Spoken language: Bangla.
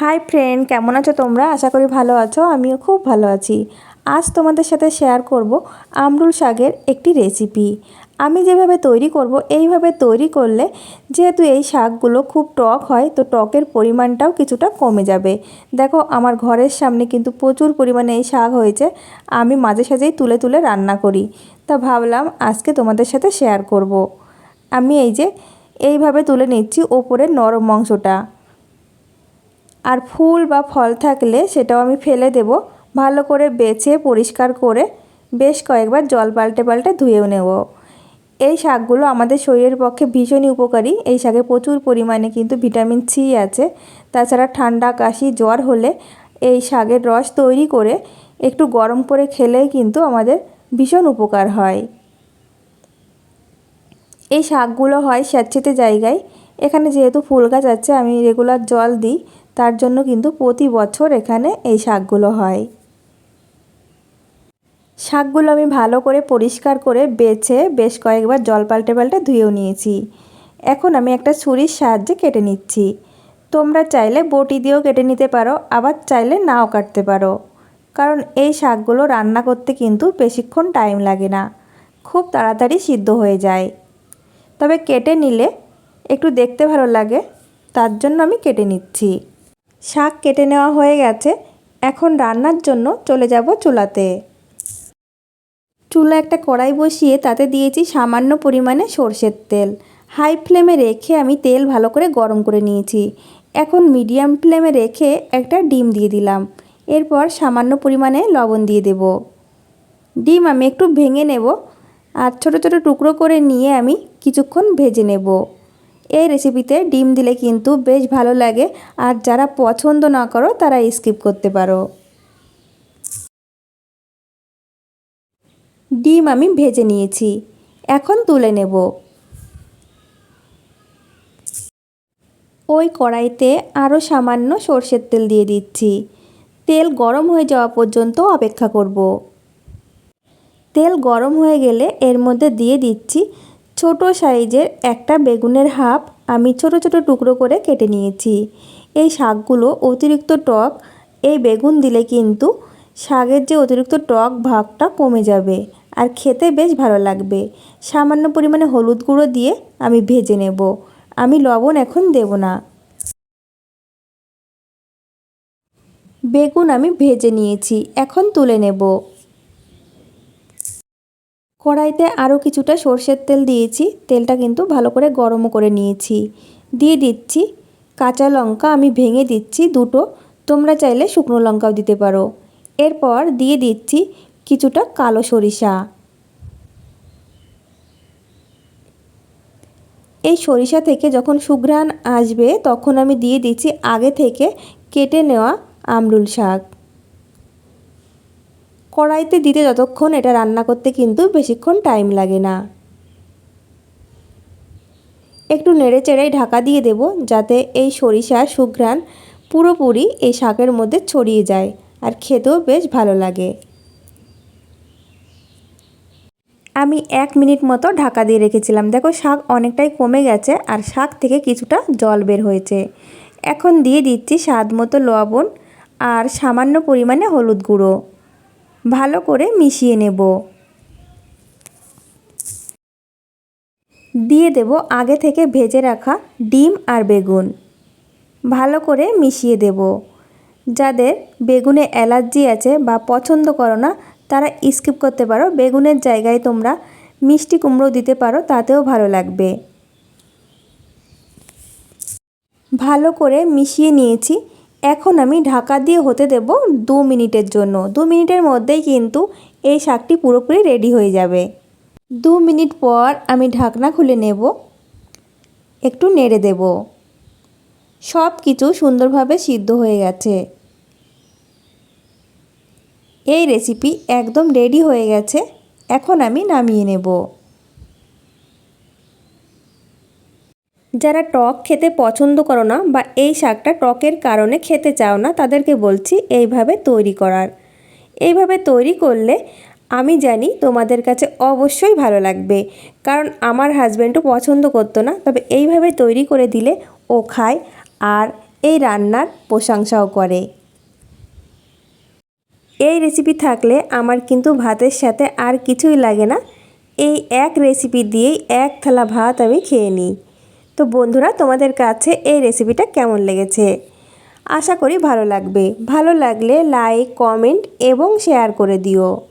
হাই ফ্রেন্ড কেমন আছো তোমরা? আশা করি ভালো আছো, আমিও খুব ভালো আছি। আজ তোমাদের সাথে শেয়ার করব আমরুল শাকের একটি রেসিপি আমি যেভাবে তৈরি করব, এইভাবে তৈরি করলে যেহেতু এই শাকগুলো খুব টক হয়, তো টকের পরিমাণটাও কিছুটা কমে যাবে। দেখো, আমার ঘরের সামনে কিন্তু প্রচুর পরিমাণে এই শাক হয়েছে, আমি মাঝে সাঝেই তুলে তুলে রান্না করি। তা ভাবলাম আজকে তোমাদের সাথে শেয়ার করব। আমি এই যে, এইভাবে তুলে নিচ্ছি ওপরের নরম অংশটা। আর ফুল বা ফল থাকলে সেটাও আমি ফেলে দেব। ভালো করে বেছে, পরিষ্কার করে বেশ কয়েকবার জল পাল্টে পাল্টে ধুয়েও নেব। এই শাকগুলো আমাদের শরীরের পক্ষে ভীষণই উপকারী। এই শাকে প্রচুর পরিমাণে কিন্তু ভিটামিন সি আছে। তাছাড়া ঠান্ডা, কাশি, জ্বর হলে এই শাকের রস তৈরি করে একটু গরম করে খেলেই কিন্তু আমাদের ভীষণ উপকার হয়। এই শাকগুলো হয় স্যাঁতসেঁতে জায়গায়। এখানে যেহেতু ফুল গাছ আছে, আমি রেগুলার জল দিই। তার জন্য কিন্তু প্রতি বছর এখানে এই শাকগুলো হয়। শাকগুলো আমি ভালো করে পরিষ্কার করে বেছে বেশ কয়েকবার জল পাল্টে পাল্টে ধুয়েও নিয়েছি। এখন আমি একটা ছুরির সাহায্যে কেটে নিচ্ছি। তোমরা চাইলে বটি দিয়েও কেটে নিতে পারো, আবার চাইলে নাও কাটতে পারো। কারণ এই শাকগুলো রান্না করতে কিন্তু বেশিক্ষণ টাইম লাগে না। খুব তাড়াতাড়ি সিদ্ধ হয়ে যায়। তবে কেটে নিলে একটু দেখতে ভালো লাগে, তার জন্য আমি কেটে নিচ্ছি। শাক কেটে নেওয়া হয়ে গেছে। এখন রান্নার জন্য চলে যাব চুলাতে। চুলা একটা কড়াই বসিয়ে তাতে দিয়েছি সামান্য পরিমাণে সর্ষের তেল। হাই ফ্লেমে রেখে আমি তেল ভালো করে গরম করে নিয়েছি। এখন মিডিয়াম ফ্লেমে রেখে একটা ডিম দিয়ে দিলাম। এরপর সামান্য পরিমাণে লবণ দিয়ে দেব। ডিম আমি একটু ভেঙে নেব আর ছোট ছোট টুকরো করে নিয়ে আমি কিছুক্ষণ ভেজে নেব। এই রেসিপিতে ডিম দিলে কিন্তু বেশ ভালো লাগে। আর যারা পছন্দ না করো, তারা স্কিপ করতে পারো। ডিম আমি ভেজে নিয়েছি। এখন তুলে নেব। ওই কড়াইতে আরও সামান্য সর্ষের তেল দিয়ে দিচ্ছি। তেল গরম হয়ে যাওয়া পর্যন্ত অপেক্ষা করব। তেল গরম হয়ে গেলে এর মধ্যে দিয়ে দিচ্ছি ছোট সাইজের একটা বেগুনের হাফ আমি ছোট ছোট টুকরো করে কেটে নিয়েছি। এই শাকগুলো অতিরিক্ত টক, এই বেগুন দিলে কিন্তু শাকের যে অতিরিক্ত টক ভাগটা কমে যাবে আর খেতে বেশ ভালো লাগবে। সামান্য পরিমাণে হলুদ গুঁড়ো দিয়ে আমি ভেজে নেব। আমি লবণ এখন দেব না। বেগুন আমি ভেজে নিয়েছি, এখন তুলে নেব। কড়াইতে আরও কিছুটা সর্ষের তেল দিয়েছি। তেলটা কিন্তু ভালো করে গরমও করে নিয়েছি। দিয়ে দিচ্ছি কাঁচা লঙ্কা আমি ভেঙে দিচ্ছি দুটো। তোমরা চাইলে শুকনো লঙ্কাও দিতে পারো। এরপর দিয়ে দিচ্ছি কিছুটা কালো সরিষা। এই সরিষা থেকে যখন সুঘ্রাণ আসবে, তখন আমি দিয়ে দিচ্ছি আগে থেকে কেটে নেওয়া আমরুল শাক। কড়াইতে দিতে যতক্ষণ এটা রান্না করতে কিন্তু বেশিক্ষণ টাইম লাগে না। একটু নেড়ে চেড়েই ঢাকা দিয়ে দেব যাতে এই সরিষার সুঘ্রাণ পুরোপুরি এই শাকের মধ্যে ছড়িয়ে যায় আর খেতেও বেশ ভালো লাগে। আমি এক মিনিট মতো ঢাকা দিয়ে রেখেছিলাম। দেখো শাক অনেকটাই কমে গেছে আর শাক থেকে কিছুটা জল বের হয়েছে। এখন দিয়ে দিচ্ছি স্বাদ মতো লবণ আর সামান্য পরিমাণে হলুদ গুঁড়ো। ভালো করে মিশিয়ে নেব। দিয়ে দেব আগে থেকে ভেজে রাখা ডিম আর বেগুন। ভালো করে মিশিয়ে দেব। যাদের বেগুনে অ্যালার্জি আছে বা পছন্দ করো না, তারা স্কিপ করতে পারো। বেগুনের জায়গায় তোমরা মিষ্টি কুমড়ো দিতে পারো, তাতেও ভালো লাগবে। ভালো করে মিশিয়ে নিয়েছি। এখন আমি ঢাকা দিয়ে হতে দেব দু মিনিটের জন্য। দু মিনিটের মধ্যেই কিন্তু এই শাকটি পুরোপুরি রেডি হয়ে যাবে। দু মিনিট পর আমি ঢাকনা খুলে নেব, একটু নেড়ে দেব। সব কিছু সুন্দরভাবে সিদ্ধ হয়ে গেছে। এই রেসিপি একদম রেডি হয়ে গেছে। এখন আমি নামিয়ে নেব। যারা টক খেতে পছন্দ করো না বা এই শাকটা টকের কারণে খেতে চাও না, তাদেরকে বলছি এইভাবে তৈরি করার। এইভাবে তৈরি করলে আমি জানি তোমাদের কাছে অবশ্যই ভালো লাগবে। কারণ আমার হাজব্যান্ডও পছন্দ করতো না, তবে এইভাবে তৈরি করে দিলে ও খায় আর এই রান্নার প্রশংসাও করে। এই রেসিপি থাকলে আমার কিন্তু ভাতের সাথে আর কিছুই লাগে না। এই এক রেসিপি দিয়েই এক থালা ভাত আমি খেয়ে নিই। তো বন্ধুরা, তোমাদের কাছে এই রেসিপিটা কেমন লেগেছে? আশা করি ভালো লাগবে। ভালো লাগলে লাইক কমেন্ট এবং শেয়ার করে দিও।